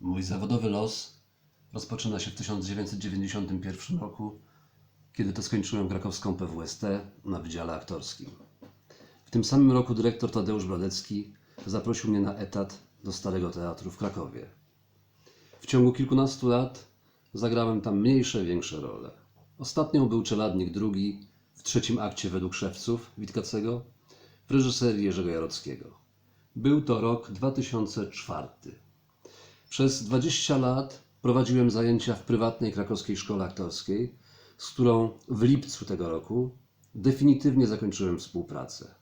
Mój zawodowy los rozpoczyna się w 1991 roku, kiedy to skończyłem krakowską PWST na Wydziale Aktorskim. W tym samym roku dyrektor Tadeusz Bradecki zaprosił mnie na etat do Starego Teatru w Krakowie. W ciągu kilkunastu lat zagrałem tam mniejsze, większe role. Ostatnią był Czeladnik II w trzecim akcie według Szewców Witkacego w reżyserii Jerzego Jarockiego. Był to rok 2004. Przez 20 lat prowadziłem zajęcia w prywatnej krakowskiej szkole aktorskiej, z którą w lipcu tego roku definitywnie zakończyłem współpracę.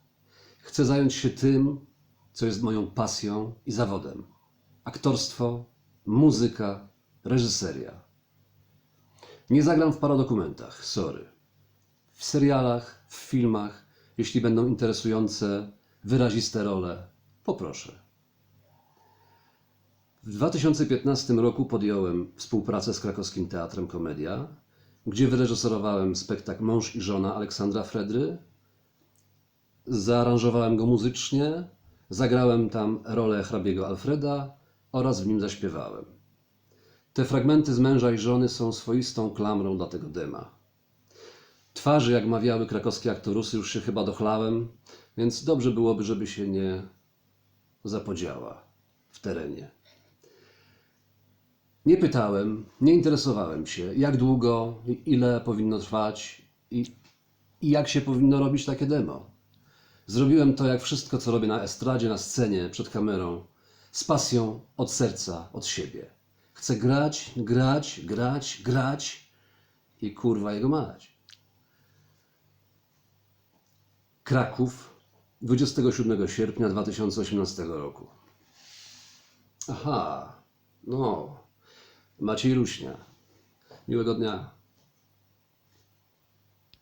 Chcę zająć się tym, co jest moją pasją i zawodem: aktorstwo, muzyka, reżyseria. Nie zagram w paradokumentach, sorry. W serialach, w filmach, jeśli będą interesujące, wyraziste role, poproszę. W 2015 roku podjąłem współpracę z krakowskim Teatrem Komedia, gdzie wyreżyserowałem spektakl Mąż i żona Aleksandra Fredry. Zaaranżowałem go muzycznie, zagrałem tam rolę hrabiego Alfreda oraz w nim zaśpiewałem. Te fragmenty z męża i żony są swoistą klamrą dla tego dema. Twarzy, jak mawiały krakowskie aktorusy, już się chyba dochlałem, więc dobrze byłoby, żeby się nie zapodziała w terenie. Nie pytałem, nie interesowałem się, jak długo, ile powinno trwać i, i jak się powinno robić takie demo. Zrobiłem to jak wszystko, co robię na estradzie, na scenie, przed kamerą, z pasją, od serca, od siebie. Chcę grać, grać, grać, grać i kurwa jego mać. Kraków, 27 sierpnia 2018 roku. Aha, no, Maciej Ruśnia. Miłego dnia.